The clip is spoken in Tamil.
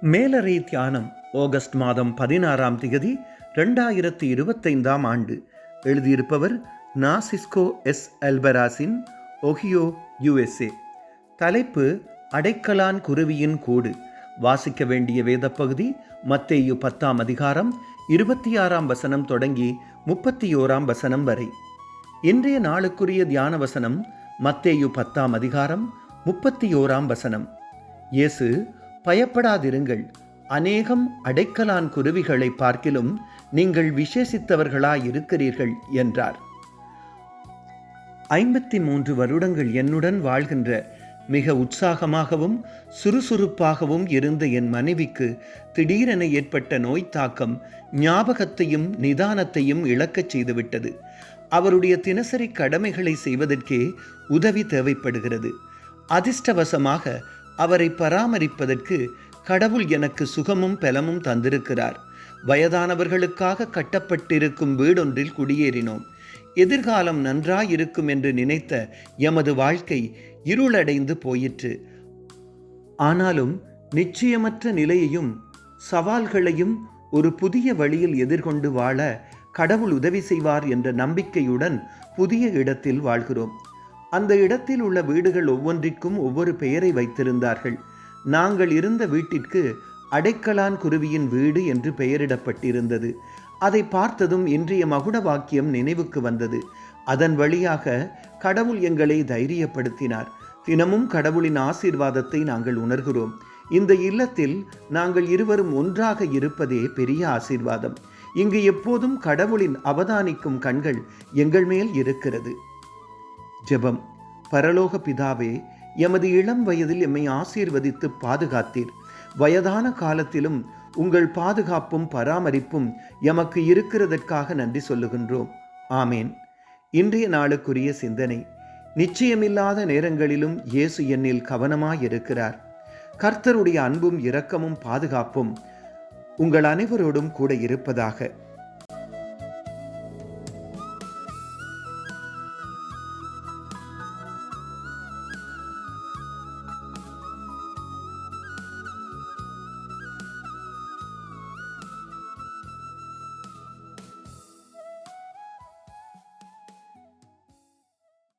மேலறை தியானம் ஆகஸ்ட் மாதம் பதினாறாம் திகதி ரெண்டாயிரத்தி இருபத்தைந்தாம் ஆண்டு. எழுதியிருப்பவர் நாசிஸ்கோ எஸ். Albarracin Ohio USA. தலைப்பு அடைக்கலான் குருவியின் கூடு. வாசிக்க வேண்டிய வேதப்பகுதி மத்தேயு பத்தாம் அதிகாரம் இருபத்தி ஆறாம் வசனம் தொடங்கி முப்பத்தி ஓராம் வசனம் வரை. இன்றைய நாளுக்குரிய தியான வசனம் மத்தேயு பத்தாம் அதிகாரம் முப்பத்தி ஓராம் வசனம். இயேசு பயப்படாதிருங்கள். அநேகம் அடைக்கலான் குருவிகளை பார்க்கிலும் நீங்கள் விசேஷித்தவர்களாயிருக்கிறீர்கள் என்றார். ஐம்பத்தி மூன்று வருடங்கள் என்னுடன் வாழ்கின்ற மிக உற்சாகமாகவும் சுறுசுறுப்பாகவும் இருந்த என் மனைவிக்கு திடீரென ஏற்பட்ட நோய் தாக்கம் ஞாபகத்தையும் நிதானத்தையும் இழக்கச் செய்துவிட்டது. அவருடைய தினசரி கடமைகளை செய்வதற்கே உதவி தேவைப்படுகிறது. அதிர்ஷ்டவசமாக அவரை பராமரிப்பதற்கு கடவுள் எனக்கு சுகமும் பலமும் தந்திருக்கிறார். வயதானவர்களுக்காக கட்டப்பட்டிருக்கும் வீடொன்றில் குடியேறினோம். எதிர்காலம் நன்றாயிருக்கும் என்று நினைத்த எமது வாழ்க்கை இருளடைந்து போயிற்று. ஆனாலும் நிச்சயமற்ற நிலையையும் சவால்களையும் ஒரு புதிய வழியில் எதிர்கொண்டு வாழ கடவுள் உதவி செய்வார் என்ற நம்பிக்கையுடன் புதிய இடத்தில் வாழ்கிறோம். அந்த இடத்தில் உள்ள வீடுகள் ஒவ்வொன்றிற்கும் ஒவ்வொரு பெயரை வைத்திருந்தார்கள். நாங்கள் இருந்த வீட்டிற்கு அடைக்கலான் குருவியின் வீடு என்று பெயரிடப்பட்டிருந்தது. அதை பார்த்ததும் இன்றைய மகுட வாக்கியம் நினைவுக்கு வந்தது. அதன் வழியாக கடவுள் எங்களை தைரியப்படுத்தினார். தினமும் கடவுளின் ஆசீர்வாதத்தை நாங்கள் உணர்கிறோம். இந்த இல்லத்தில் நாங்கள் இருவரும் ஒன்றாக இருப்பதே பெரிய ஆசீர்வாதம். இங்கு எப்போதும் கடவுளின் அவதானிக்கும் கண்கள் எங்கள் மேல் இருக்கிறது. ஜெபம். பரலோக பிதாவே எமது இளம் வயதில் எம்மை ஆசீர்வதித்து பாதுகாத்தீர். வயதான காலத்திலும் உங்கள் பாதுகாப்பும் பராமரிப்பும் எமக்கு இருக்கிறதற்காக நன்றி சொல்லுகின்றோம். ஆமேன். இன்றைய நாளுக்குரிய சிந்தனை நிச்சயமில்லாத நேரங்களிலும் இயேசு என்னில் கவனமாயிருக்கிறார். கர்த்தருடைய அன்பும் இரக்கமும் பாதுகாப்பும் உங்கள் அனைவரோடும் கூட இருப்பதாக.